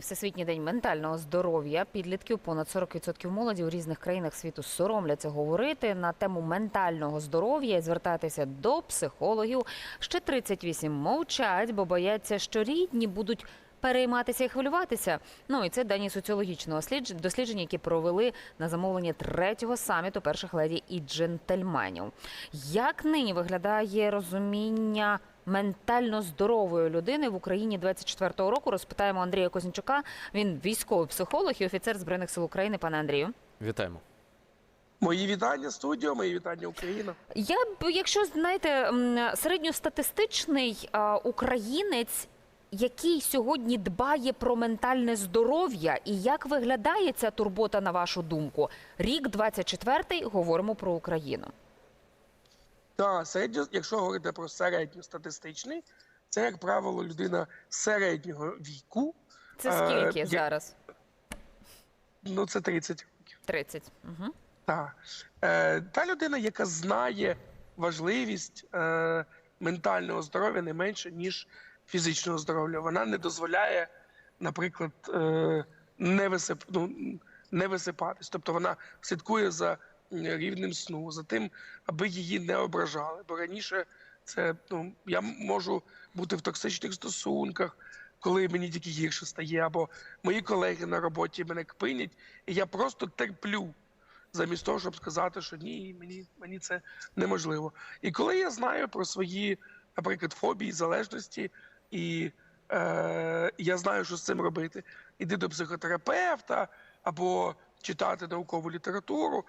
Всесвітній день ментального здоров'я підлітків понад 40% молоді у різних країнах світу соромляться говорити на тему ментального здоров'я і звертатися до психологів. Ще 38 мовчать, бо бояться, що рідні будуть перейматися і хвилюватися. Ну і це дані соціологічного слідж- дослідження, які провели на замовлення третього саміту перших леді і джентльменів. Як нині виглядає розуміння ментально здорової людини в Україні 24-го року? Розпитаємо Андрія Кознічука. Він військовий психолог і офіцер збройних сил України. Пане Андрію. Вітаємо. Мої вітання, студіо, мої вітання, Україна. Я б, якщо знаєте, середньостатистичний а, українець, який сьогодні дбає про ментальне здоров'я, і як виглядає ця турбота, на вашу думку? Рік 24-й, говоримо про Україну. Та середньо, якщо говорити про середньостатистичний, це, як правило, людина середнього віку. Це Е, скільки я- зараз? Ну, це 30 років. 30. Угу. Та. Е, та людина, яка знає важливість е, ментального здоров'я не менше, ніж фізичного здоров'я. Вона не дозволяє, наприклад, е, не, висип, ну, не висипатись. Тобто вона слідкує за рівнем сну, за тим, аби її не ображали. Бо раніше це ну, я можу бути в токсичних стосунках, коли мені тільки гірше стає, або мої колеги на роботі мене кпинять, і я просто терплю замість того, щоб сказати, що ні, мені, мені це неможливо. І коли я знаю про свої, наприклад, фобії, залежності, і е, я знаю, що з цим робити, іди до психотерапевта або читати наукову літературу.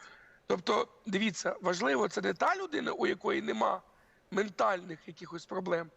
Тобто, дивіться, важливо, це не та людина, у якої нема ментальних якихось проблем,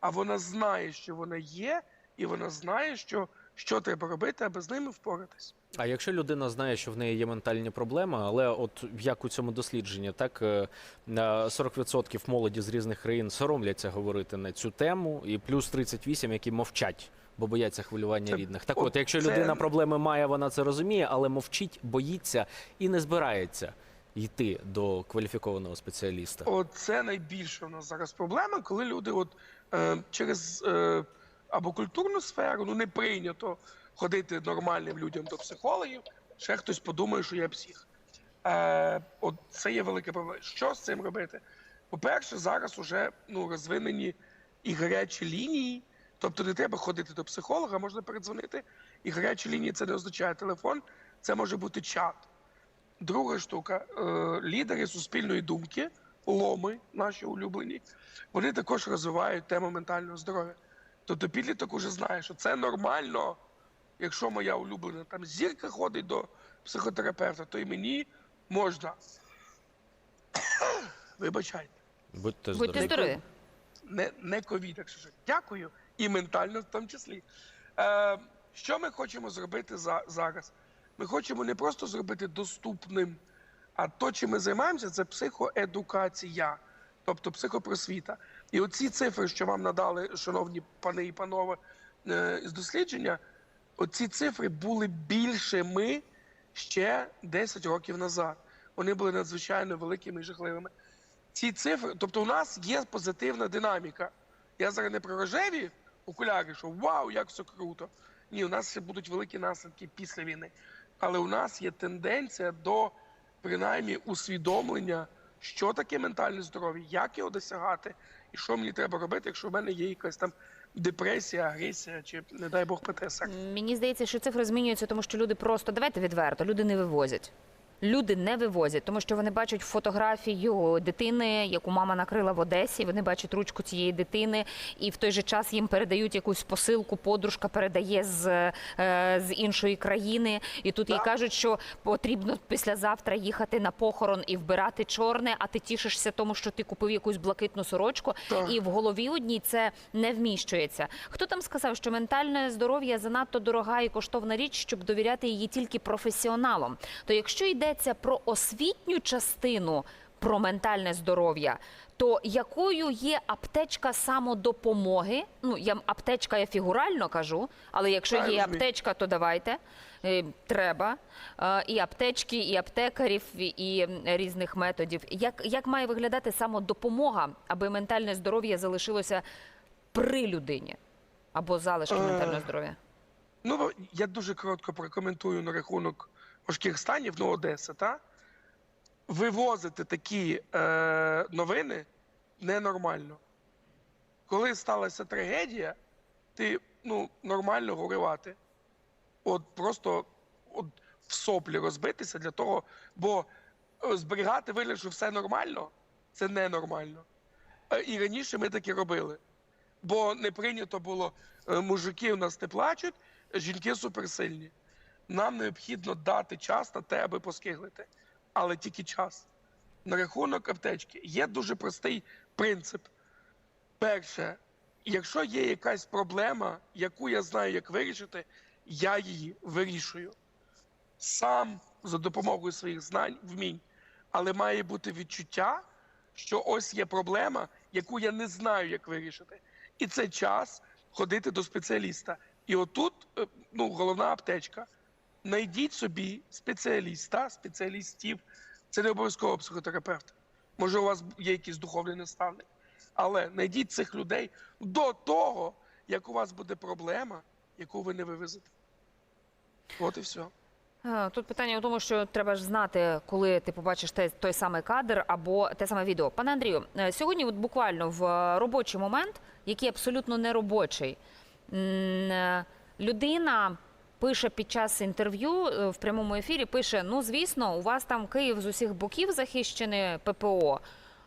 а вона знає, що вона є, і вона знає, що, що треба робити, аби з ними впоратись. А якщо людина знає, що в неї є ментальні проблеми, але от як у цьому дослідженні, так е, на 40% молоді з різних країн соромляться говорити на цю тему, і плюс 38, які мовчать, бо бояться хвилювання Це- рідних. Так от от, якщо це- людина проблеми має, вона це розуміє, але мовчить, боїться і не збирається йти до кваліфікованого спеціаліста. Оце найбільша у нас зараз проблема, коли люди от е, через е, або культурну сферу ну не прийнято ходити нормальним людям до психологів. Ще хтось подумає, що я псих. Е, от це є велика проблема. Що з цим робити? По-перше, зараз уже ну розвинені і гарячі лінії, тобто не треба ходити до психолога, можна передзвонити. І гарячі лінії це не означає телефон, це може бути чат. Друга штука е, лідери суспільної думки, ломи, наші улюблені, вони також розвивають тему ментального здоров'я. Тобто підліток уже знає, що це нормально, якщо моя улюблена там зірка ходить до психотерапевта, то і мені можна. Вибачайте, Будьте Будьте здорові. здорові. не, не ковід, якщо що. Дякую. І ментально в тому числі. Е, що ми хочемо зробити за, зараз? Ми хочемо не просто зробити доступним, а то, чим ми займаємося, це психоедукація, тобто психопросвіта. І оці цифри, що вам надали, шановні пани і панове, е, з дослідження, оці цифри були більшими ще 10 років назад. Вони були надзвичайно великими і жахливими. Ці цифри, тобто у нас є позитивна динаміка. Я зараз не про рожеві окуляри, що вау, як все круто. Ні, у нас ще будуть великі наслідки після війни. Але у нас є тенденція до принаймні усвідомлення, що таке ментальне здоров'я, як його досягати, і що мені треба робити, якщо в мене є якась там депресія, агресія чи, не дай Бог, ПТСР. Мені здається, що цифри змінюються, тому що люди просто давайте відверто, люди не вивозять. Люди не вивозять, тому що вони бачать фотографію дитини, яку мама накрила в Одесі. Вони бачать ручку цієї дитини, і в той же час їм передають якусь посилку. Подружка передає з, е, з іншої країни, і тут їй кажуть, що потрібно післязавтра їхати на похорон і вбирати чорне. А ти тішишся тому, що ти купив якусь блакитну сорочку, Так. і в голові одній це не вміщується. Хто там сказав, що ментальне здоров'я занадто дорога і коштовна річ, щоб довіряти її тільки професіоналам? То якщо йдеться про освітню частину про ментальне здоров'я, то якою є аптечка самодопомоги? Ну я аптечка, я фігурально кажу, але якщо є аптечка, то давайте. Е, Треба Е, і аптечки, і аптекарів, і- і різних методів. Як, як має виглядати самодопомога, аби ментальне здоров'я залишилося при людині або залишки Е, ментального здоров'я? Ну, я дуже коротко прокоментую на рахунок важких станів, ну, Одеса, та? Вивозити такі е, новини ненормально. Коли сталася трагедія, ти ну, нормально горювати. От просто от, в соплі розбитися для того, бо е, зберігати вигляд, що все нормально, це ненормально. Е, І раніше ми таке робили. Бо не прийнято було е, мужики у нас не плачуть, жінки суперсильні. Нам необхідно дати час на те, аби поскиглити. Але тільки час. На рахунок аптечки є дуже простий принцип. Перше, якщо є якась проблема, яку я знаю, як вирішити, я її вирішую. Сам за допомогою своїх знань, вмінь. Але має бути відчуття, що ось є проблема, яку я не знаю, як вирішити. І це час ходити до спеціаліста. І отут е, ну, головна аптечка. Найдіть собі спеціаліста, спеціалістів. Це не обов'язково психотерапевт. Може, у вас є якийсь духовний наставник. Але знайдіть цих людей до того, як у вас буде проблема, яку ви не вивезете. От і все. Тут питання в тому, що треба ж знати, коли ти побачиш те, той самий кадр або те саме відео. Пане Андрію, е, сьогодні, от буквально в е, робочий момент, який абсолютно не робочий, е, людина пише під час інтерв'ю е, в прямому ефірі: пише: Ну, звісно, у вас там Київ з усіх боків захищений ППО.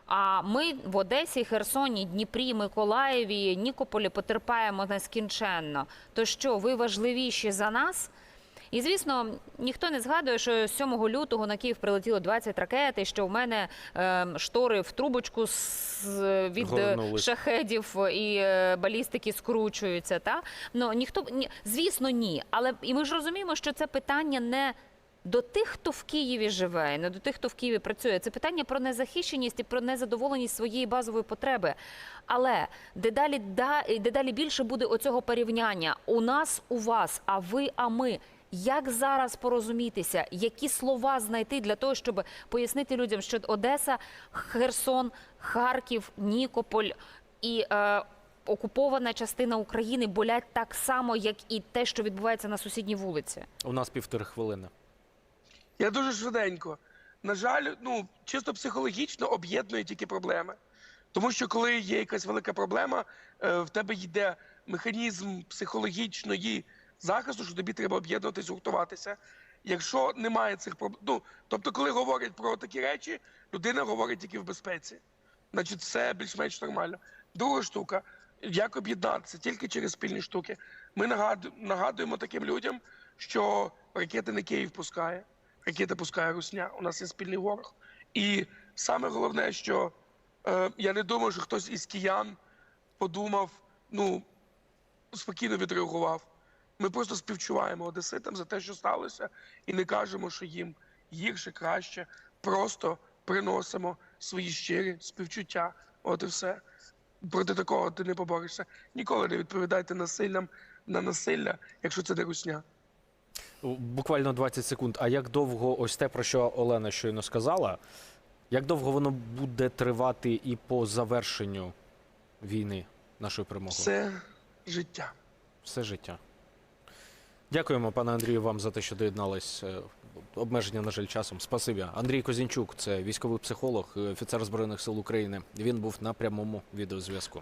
А ми в Одесі, Херсоні, Дніпрі, Миколаєві, Нікополі потерпаємо нескінченно. То що, ви важливіші за нас? І звісно, ніхто не згадує, що 7 лютого на Київ прилетіло 20 ракет, і що в мене е, штори в трубочку з, від Горнулись. шахедів і е, балістики скручуються. Та ну ніхто ні, звісно, ні. Але і ми ж розуміємо, що це питання не. До тих, хто в Києві живе, не до тих, хто в Києві працює, це питання про незахищеність і про незадоволеність своєї базової потреби. Але дедалі да дедалі більше буде оцього порівняння. У нас, у вас, а ви, а ми. Як зараз порозумітися, які слова знайти для того, щоб пояснити людям, що Одеса, Херсон, Харків, Нікополь і е, окупована частина України болять так само, як і те, що відбувається на сусідній вулиці? У нас півтори хвилини. Я дуже швиденько. На жаль, ну чисто психологічно об'єднує тільки проблеми. Тому що коли є якась велика проблема, е, в тебе йде механізм психологічної захисту, що тобі треба об'єднуватись, гуртуватися. Якщо немає цих проблем, ну тобто, коли говорять про такі речі, людина говорить тільки в безпеці. Значить, все більш-менш нормально. Друга штука, як об'єднатися тільки через спільні штуки. Ми нагадуємо таким людям, що ракети не Київ пускає, ракети пускає Русня. У нас є спільний ворог. І саме головне, що е, я не думаю, що хтось із киян подумав, ну спокійно відреагував. Ми просто співчуваємо одеситам за те, що сталося, і не кажемо, що їм гірше, краще. Просто приносимо свої щирі співчуття. От і все. Проти такого ти не поборешся. Ніколи не відповідайте насиллям на насилля, якщо це не русня. Буквально 20 секунд. А як довго ось те, про що Олена щойно сказала, як довго воно буде тривати і по завершенню війни нашої перемоги? Це життя. Все життя. Дякуємо, пане Андрію, вам за те, що доєднались. Е, Обмеження, на жаль, часом. Спасибі. Андрій Козінчук, це військовий психолог, е, офіцер Збройних сил України. Він був на прямому відеозв'язку.